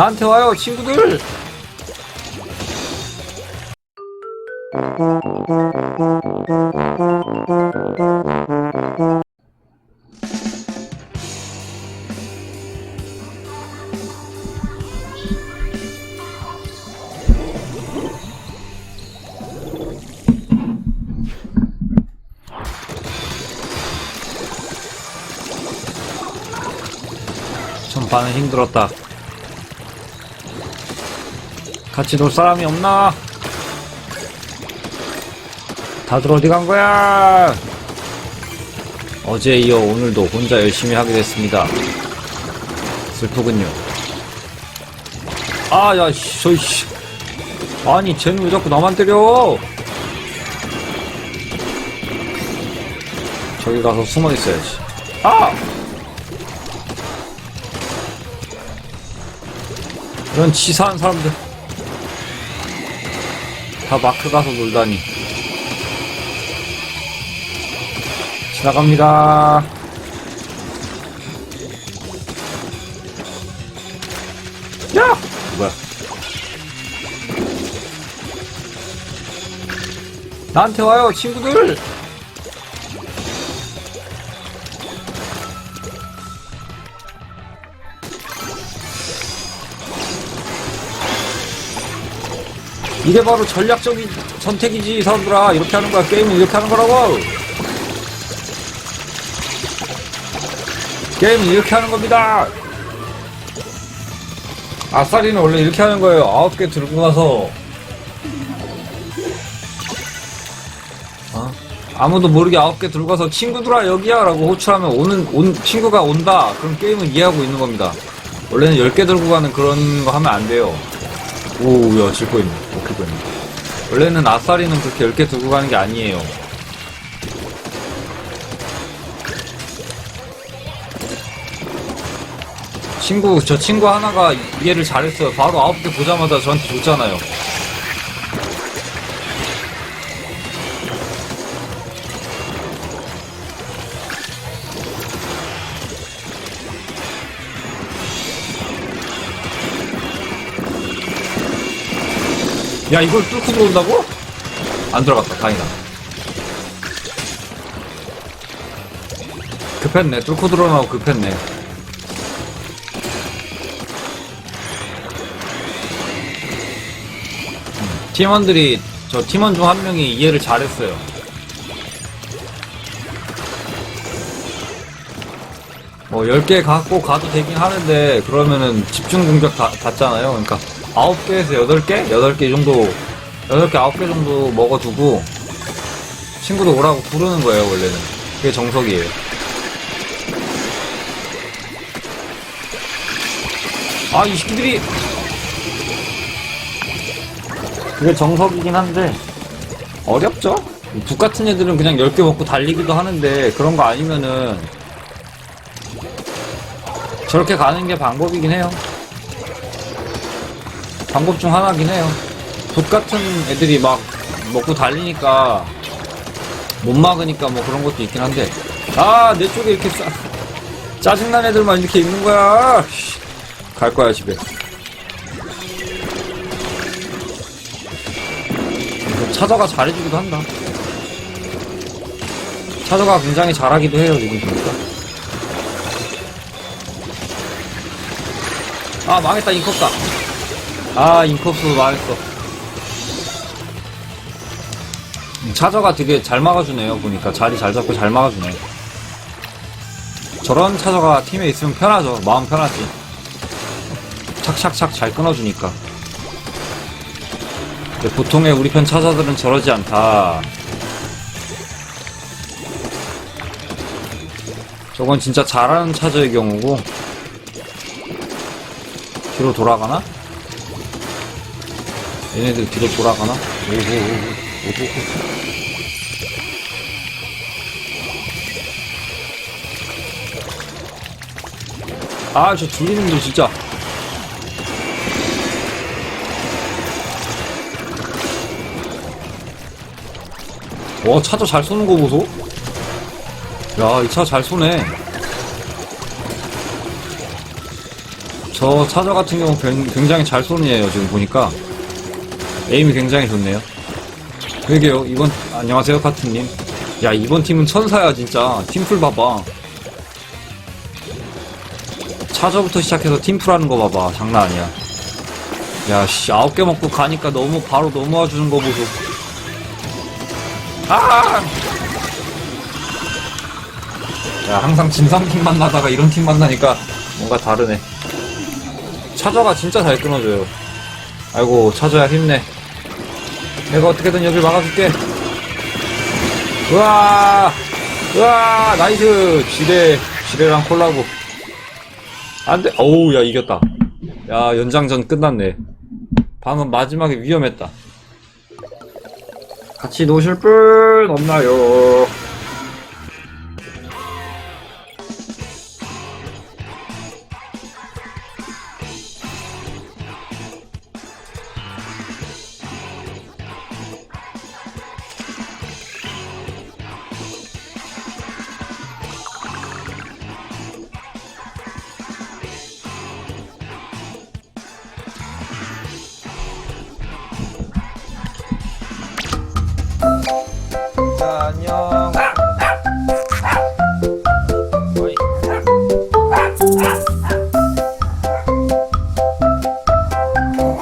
나한테 와요, 친구들! 전반은 힘들었다. 같이 놀 사람이 없나? 다들 어디 간 거야? 어제 이어 오늘도 혼자 열심히 하게 됐습니다. 슬프군요. 아, 야, 씨, 저, 씨. 아니, 쟤는 왜 자꾸 나만 때려? 저기 가서 숨어 있어야지. 아! 이런 치사한 사람들. 다 마크 가서 놀다니. 지나갑니다. 야! 뭐야? 나한테 와요, 친구들! 이게 바로 전략적인 선택이지, 사람들아. 이렇게 하는 거야. 게임은 이렇게 하는 거라고. 게임은 이렇게 하는 겁니다. 아싸리는 원래 이렇게 하는 거예요. 아홉 개 들고 가서. 어? 아무도 모르게 아홉 개 들고 가서 친구들아 여기야 라고 호출하면 오는 온 친구가 온다 그럼 게임은 이해하고 있는 겁니다 원래는 열 개 들고 가는 그런 거 하면 안 돼요 오야 질거 있네. 오케이 있네. 원래는 아싸리는 그렇게 열개 들고 가는 게 아니에요. 친구 저 친구 하나가 이해를 잘했어요. 바로 아홉 개 보자마자 저한테 줬잖아요 야 이걸 뚫고 들어온다고? 안 들어갔다 다행이다. 급했네. 뚫고 들어오나고 급했네. 음, 팀원들이 저 팀원 중 한 명이 이해를 잘했어요. 뭐 10개 갖고 가도 되긴 하는데 그러면은 집중 공격 다, 받잖아요 그러니까 9개에서 8개? 8개 정도 8개 9개 정도 먹어두고 친구도 오라고 부르는 거예요 원래는 그게 정석이에요 아 이 새끼들이 그게 정석이긴 한데 어렵죠? 북 같은 애들은 그냥 10개 먹고 달리기도 하는데 그런 거 아니면은 저렇게 가는 게 방법이긴 해요. 방법 중 하나긴 해요. 붓 같은 애들이 막 먹고 달리니까 못 막으니까 뭐 그런 것도 있긴 한데 아 내 쪽에 이렇게 싸 짜증난 애들만 이렇게 있는 거야. 씨, 갈 거야 집에. 차저가 잘해주기도 한다. 차저가 굉장히 잘하기도 해요 지금 보니까. 아 망했다 인컵다 아 인컵스 망했어. 차저가 되게 잘 막아주네요 보니까. 자리 잘 잡고 잘 막아주네. 저런 차저가 팀에 있으면 편하죠. 마음 편하지. 착착착 잘 끊어주니까. 보통의 우리 편 차저들은 저러지 않다. 저건 진짜 잘하는 차저의 경우고 뒤로 돌아가나? 얘네들 뒤로 돌아가나? 오호 오호 오호호 아저 줄리는들 진짜. 와 차도 잘 쏘는 거 보소. 야 이 차 잘 쏘네. 저 차저 같은 경우 굉- 굉장히 잘 애예요 지금 보니까 에임이 굉장히 좋네요. 그러게요. 이번 안녕하세요 카트님. 야 이번 팀은 천사야 진짜. 팀플 봐봐. 차저부터 시작해서 팀플 하는 거 봐봐. 장난 아니야. 야 씨 아홉 개 먹고 가니까 너무 바로 넘어와 주는 거 보소. 아! 야 항상 진상팀 만나다가 이런 팀 만나니까 뭔가 다르네. 차저가 진짜 잘 끊어줘요. 아이고 차저야 힘내 내가 어떻게든 여길 막아줄게. 우와! 우와! 나이스! 지뢰 지뢰랑 콜라보. 안 돼. 어우 야 이겼다. 야 연장전 끝났네. 방금 마지막에 위험했다. 같이 노실 분 없나요 안녕